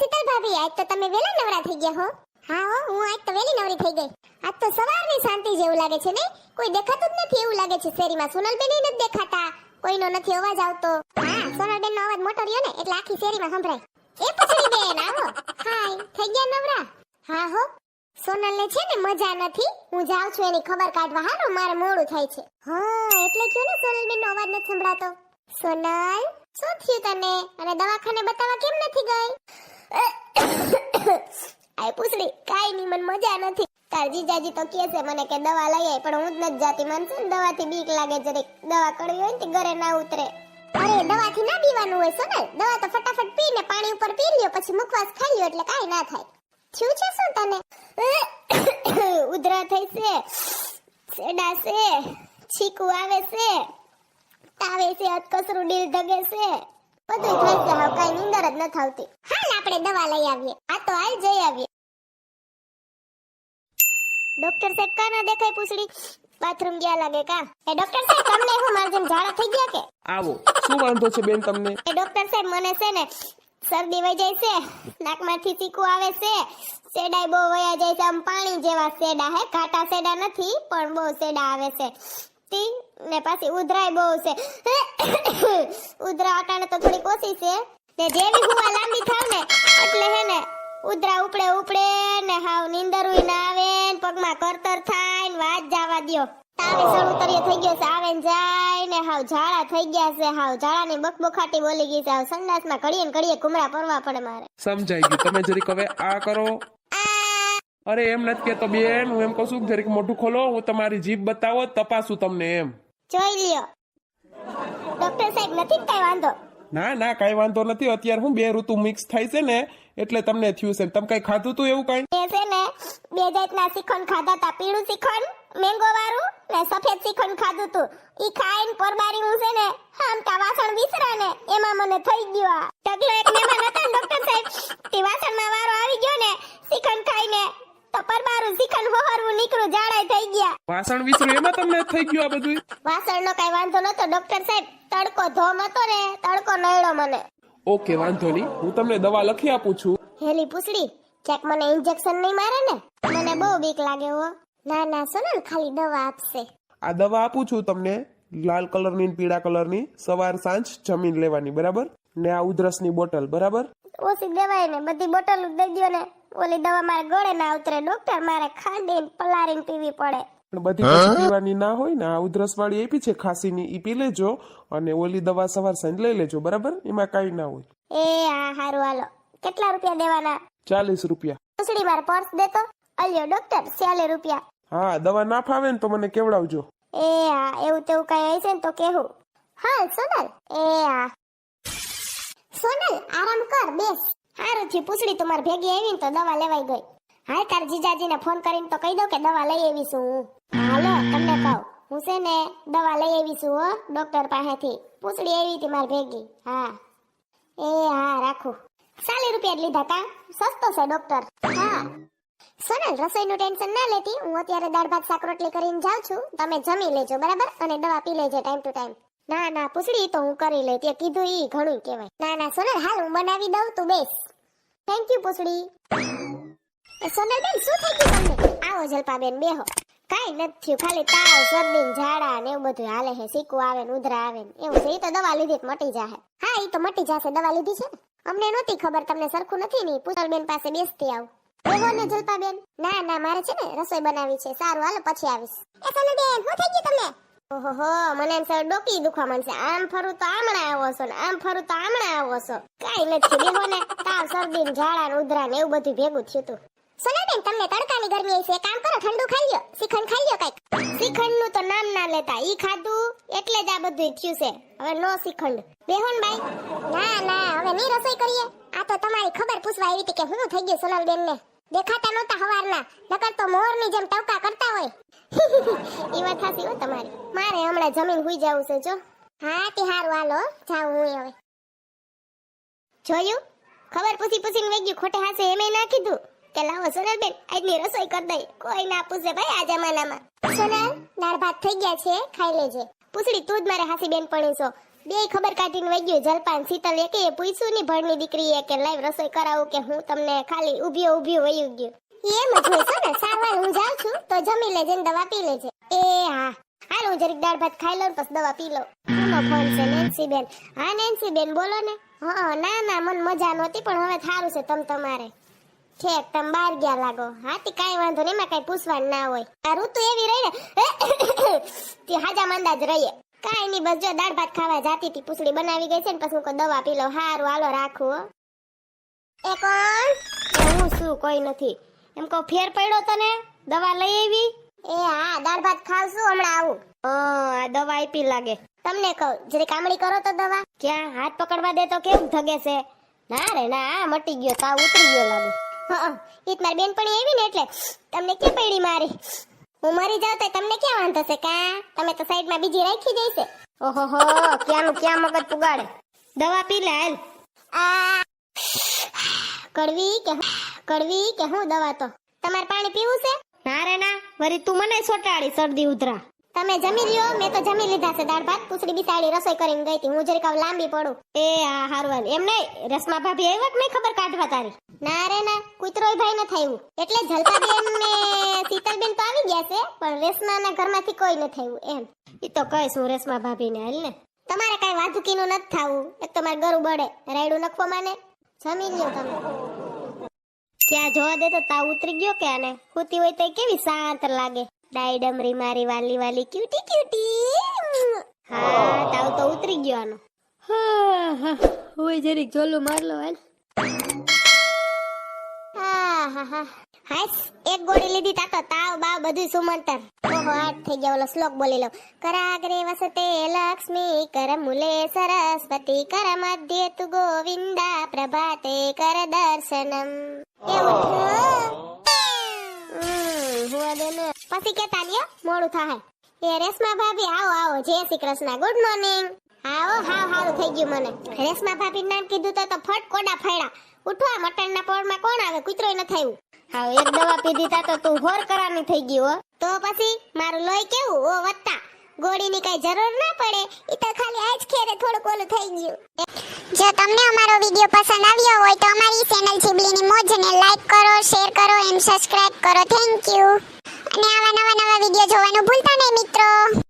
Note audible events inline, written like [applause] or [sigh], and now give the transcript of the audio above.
શીતલ ભાભી, આજ તો તમે વેલા નવરા થઈ ગયા હો. હા હો, હું આજ તો વેલી નવરી થઈ ગઈ. આજ તો સવારની શાંતિ જેવું લાગે છે ને કોઈ દેખાતું જ નથી એવું લાગે છે શેરીમાં. સોનલબેન નથી દેખાતા. કોઈનો નથી અવાજ આવતો. હા સોનલબેન નો અવાજ મોટો રહ્યો ને, એટલે આખી શેરીમાં સંભળાય. એ પછી બેન, આવો. હાય, થઈ ગયા નવરા? હા હો. સોનલને છે ને મજા નથી. હું જાઉં છું એની ખબર કાઢવા. હારું, મારે મોડું થાય છે. હા, એટલે કયો ને સોનલબેન નો અવાજ નથી સંભળાતો? સોનલ, શું થયું તને? અને દવાખાને બતાવવા કેમ નથી ગઈ? આય પૂછડી કાઈ ની મને મજા નથી. તાર જીજાજી તો કહે છે મને કે દવા લઈ આય, પણ હું જ નથી જાતી. મને છે ને દવાથી બીક લાગે જરીક દવા કડવી હોય ને ઘરે ના ઉતરે. અરે, દવાથી ના પીવાનું હોય, સોનલ. દવા તો ફટાફટ પીને પાણી ઉપર પી લ્યો, પછી મુખવાસ ખાઈ લ્યો, એટલે કાઈ ના થાય. થયું છે શું તને? ઉધરા થઈ છે, સેડા છે, છીકું આવે છે, તાવે છે અતકસરું ડીલ ધગે છે. બધું થાય છે, હાવ કાઈ નીંદર જ નથી આવતી. આપણે દવા લઈ આવીએ આ તો હાલ જઈ આવીએ ડોક્ટર સાહેબ કા ના દેખાય પૂછડી બાથરૂમ ગયા લાગે કા એ ડોક્ટર સાહેબ તમને હું મારા જેમ ઝાડા થઈ ગયા કે આવો શું વાંધો છે બેન તમને એ ડોક્ટર સાહેબ મને છે ને શરદી વહી જાય છે નાકમાંથી ચીકુ આવે છે સેડાય બહુ વયા જાય છે આમ પાણી જેવા સેડા હે ઘાટા સેડા નથી પણ બહુ સેડા આવે છે તી ને પાછી ઉધરાય બહુ છે ઉધરા અટાણે તો થોડીક ઓછી છે ને જેવી હુવા લાંબી થાવ ને એટલે હે ને ઉદરા ઉપડે ઉપડે ને હાવ નીંદરુય ના આવે ને પગમાં કરતર થાય ને વાત જવા દ્યો. તાવે સળુતરીય થઈ ગયો છે આવે ને જાય ને હાવ ઝાડા થઈ ગયા છે હાવ ઝાડાની બકબોખાટી બોલી ગઈ છે હાવ સંડાસમાં ઘડીએ ને ઘડીએ કુમરા પરવા પડે મારે. સમજાઈ ગયું. તમે જરીક હવે આ કરો. અરે એમ નથી કેતો બેન હું એમ કહું છું જરીક મોઢું ખોલો હું તમારી જીભ બતાવો તપાસું તમને એમ. જોઈ લ્યો. ડોક્ટર સાહેબ નથી કઈ વાંધો? ના ના, કઈ વાંધો નથી. અત્યારે હું બે ઋતુ મિક્સ થાય છે ને, એટલે તમને થયું છે તમે કઈ ખાધું તું એવું કઈ? એ છે ને બે જાતના શ્રીખંડ ખાધા તા પીળું શ્રીખંડ મેંગો વાળું ને સફેદ શ્રીખંડ ખાધું તું. ઈ ખાઈને પરબારી હું છે ને આમતા વાસણ વિસરા ને, એમાં મને થઈ ગયો આ. ઢગલો એક મહેમાન હતા ડોક્ટર સાહેબ, તે વાસણમાં વારો આવી ગયો ને શ્રીખંડ ખાઈને તો પરબારું શ્રીખંડ હોહરવું નીકળું જાડાઈ થઈ ગયા. વાસણ વિસણ એમાં તમને થઈ ગયું આ બધું વાસણનો કઈ વાંધો નતો ડોક્ટર સાહેબ તડકો ધોમ હતો ને તડકો નડ્યો મને. ઓકે વાંધો નહીં. હું તમને દવા લખી આપું છું. હેલી પૂછડી ક્યાંક મને ઇન્જેક્શન નહીં મારે ને? મને બહુ બીક લાગે હો. ના ના સોનલ ખાલી દવા આપશે. આ દવા આપું છું તમને લાલ કલરની ને પીળા કલરની સવાર સાંજ જમીન લેવાની બરાબર? ને આ ઉધરસની બોટલ બરાબર? ઓછી દેવાય ને બધી બોટલ દઈ દો ને. ઓલી દવા મારે ગળે ના ઉતરે. ડોક્ટર મારે ખાંડીને પલારીને પીવી પડે. પણ બધી પછી પીવાની ના હોય ને આ ઉધરસ વાળી આપી છે ખાંસીની ઈ પી લેજો અને ઓલી દવા સવાર સાંજ લઈ લેજો બરાબર? એમાં કાંઈ ના હોય. એ હા હારું હાલો. કેટલા રૂપિયા દેવાના? ચાલીસ રૂપિયા. પૂછડી મારે પર્સ દેતો? અલ્યો ડોક્ટર ચાલે રૂપિયા. હા દવા ના ફાવે ને તો મને કેવડાવજો. એ હા એવું તેવું કઈ હશે ને તો કેવું હા સોનલ. એ હા. સોનલ આરામ કર બેસ. હારું થયું. પૂછડી તું ભેગી આવી તો દવા લેવાઈ ગઈ. હાય તાર જીજાજીને ફોન કરીને તો કહી દઉં કે દવા લઈ આવી છું હું. હાલો, તમને કહું. હું છે ને દવા લઈ આવી છું હો ડોક્ટર પાસેથી. પૂછડી આવી હતી મારી ભેગી. હા. એ, હા, રાખું. ચાલી રૂપિયા લીધા તા સસ્તો છે ડોક્ટર હા. સોનલ, રસોઈનું ટેન્શન ના લેતી. હું અત્યારે દાળ ભાત શાક, રોટલી કરીને જાઉં છું. તમે જમી લેજો, બરાબર? અને દવા પી લેજો ટાઈમ ટુ ટાઈમ ના ના, પૂછડી તો હું કરી લઈ તે કીધું ઈ ઘણું કહેવાય. ના ના, સોનલ, હાલ હું બનાવી દઉં તું બેસ. થેન્ક યુ પૂછડી. સોનલ બેન શું થઈ ગયું તમને? આવો જલપાબેન, બેહો. કાઈ નથી થયું, ખાલી તાવ, શરદી ઝાડા ને એવું બધું હાલે છે સીકું આવે ને ઉધરા આવે ને એવું છે. એ તો દવા લીધી મટી જાહે. હા એ તો મટી જશે, દવા લીધી છે અમને નહોતી ખબર, તમને સરખું નથી ની પૂછલબેન પાસે બેસતી આવું. એવો ને જલપાબેન. ના ના, મારે છે ને રસોઈ બનાવી છે. સારું, હાલો, પછી આવીશ. એ સોનલબેન, શું થઈ ગયું તમને? ઓહો, મને એમ સર ડોકી દુખવા માંડશે. આમ ફરું તો આમણા આવો છો ને, આમ ફરું તો આમણા આવો છો. કાઈ નથી બેહો ને, તાવ, શરદી ઝાડા ને ઉધરા ને એવું બધું ભેગું થયું તું. સોનાબેન તમને તડકાની ગરમી છે કામ કરો, ઠંડુ ખાઈ લ્યો, શ્રીખંડ ખાઈ લ્યો કંઈક. શ્રીખંડનું તો નામ ના લેતા, ઈ ખાધું એટલે જ આ બધું થયું છે. હવે નો શ્રીખંડ. બેહોન બાઈ. ના ના, હવે ની રસોઈ કરીએ. આ તો તમારી ખબર પૂછવા આવી હતી કે હું થઈ ગયું સોનલબેન ને દેખાતા નહોતા હવારના, નકર તો મોરની જેમ ટવકા કરતા હોય. ઈ વાત હો તમારી. મારે હમણાં જમીન હુઈ જવું છે, જો. હા, તે હારું. હાલો, જાઉં હું હવે. જોયું? ખબર પૂછી પૂછીને ગયું, ખોટે હાસે એમે ના કીધું. કે લાવો સોનલબેન, આજની રસોઈ કરી દઈ. કોઈ ના પૂછે ભાઈ આ જમાનામાં. સોનલ, દાળ ભાત થઈ ગયા છે, ખાઈ લેજે. પૂછડી, તું જ મારે હાસી બેન પડી છો. બે ખબર કાઢીને વહી જલપાન, શીતલ એકે પૂછ્યું નહીં, ભણની દીકરીએ કે લાઈવ રસોઈ કરાવું કે હું તમને ખાલી ઊભી ઊભી વયું ગયું. એમ જ હોય છે ને સારવાર હું જાઉં છું, તો જમી લેજે ને દવા પી લેજે. એ હા, હાલ હું જરીક દાળ ભાત ખાઈ લઉં પછી દવા પી લઉં. કોનો ફોન છે નેન્સી બેન હા નેન્સી બેન બોલો ને. હા ના ના, મને મજા નહોતી, પણ હવે સારું છે તમ તમારે. ઠેક, તમ બાર ગયા લાગો. હા, તે કાંઈ વાંધો નહીં, એમાં કાંઈ પૂછવાનું ના હોય. આ ઋતુ એવી રહી ને, [coughs] તે હાજા માંદા જ રહીએ. કાંઈ નહીં, બસ જો દાળ ભાત ખાવા જાતી હતી પૂછડી બનાવી ગઈ છે ને, પછી હું દવા પી લઉં. હારું, હાલો, રાખું એ કોણ? હું શું, કોઈ નથી. એમ કહું ફેર પડ્યો તને? દવા લઈ આવી? એ હા દાળ ભાત ખાવશું હમણાં આવું. આ દવા આપી લાગે. તમને કહું જરી કામડી કરો તો દવા. ક્યાં? હાથ પકડવા દે તો કેવું ધગે છે? ના રે ના આ મટી ગયો તાવ ઉતરી ગયો લાગે. હા ઈત મારી બેનપણી આવી ને એટલે તમને કે પડી મારી? હું મરી જાઉં તો તમને ક્યાં વાંધો છે કા? તમે તો સાઈડમાં બીજી રાખી જઈશે ઓહો ક્યાંનું ક્યાં મગજ પુગાડે? દવા પી લે હાલ. આ કડવી કે કડવી કે હું દવા તો? તમારે પાણી પીવું છે? ના રે ના વરી તું મને સોટાડી શરદી ઉધરા. તમે જમી લ્યો મેં તો જમી લીધા છે દાળ ભાત પૂછડી બિસાડી રસોઈ કરીને ગઈ હતી હું જરીક લાંબી પડું. એ હા હારવાન એમ નહીં રસમા ભાભી આવ્યા કે નહીં ખબર કાઢવા તારી? ના રે ના કુતરોય ભાઈ ન થયું એટલે જલપાબેન ને શીતલબેન તો આવી ગયા છે પણ રેશમાના ઘરમાંથી કોઈ ન થયું એમ. એ તો કહીશ હું રેશમા ભાભીને હાલ ને. તમારે કઈ વાધુકીનું નથી થાવું. એક તમારે ગરું બળે રાયડું નખવા માને. જમી લ્યો તમે. ક્યાં જોવા દે તો તાવ ઉતરી ગયો કે આને? સૂતી હોય તો કેવી શાંત લાગે. ડાય ડમરી મારી વાલી વાલી ક્યુટી ક્યુટી હા તાવ તો ઉતરી ગયો આનો. હા હા. ઓય જરીક જોલું માર લો હાલ. હા હા હા. હાસ એક ગોળી લીધી તા તો તાવ બાવ બધું સુમંતર. ઓહો આઠ થઈ ગયા ઓલો શ્લોક બોલી લઉં. કરાગ્રે વસતે લક્ષ્મી કર મુલે સરસ્વતી કર મધ્ય તુ ગોવિંદા પ્રભાતે કર દર્શનમ. પછી કેતા લ્યો, મોડું થાય. એ રેશમા ભાભી આવો આવો જય શ્રી કૃષ્ણ, ગુડ મોર્નિંગ. આવો હાવ હારું થઈ ગયું મને. રેશમા ભાભી નામ કીધું તો ફટ કોડા ફાડ્યા. ઉઠવા મટણના પોળમાં કોણ આવે? કૂતરો ન થયું હા એક દવા પીધી તા તો તું હોર કરાની થઈ ગયું, હો. તો પછી મારું લોહી કેવું? ઓ વત્તા ગોળીની કઈ જરૂર ના પડે. એ તો ખાલી આજ ખેરે થોડુંક ઓલું થઈ ગયું. જો તમને અમારો વીડિયો પસંદ આવ્યો હોય તો અમારી ચેનલ ચીબલીની મોજને લાઈક કરો શેર કરો એન્ડ સબસ્ક્રાઇબ કરો. થેન્ક યુ અને આવા નવા નવા વીડિયો જોવાનું ભૂલતા નહીં મિત્રો.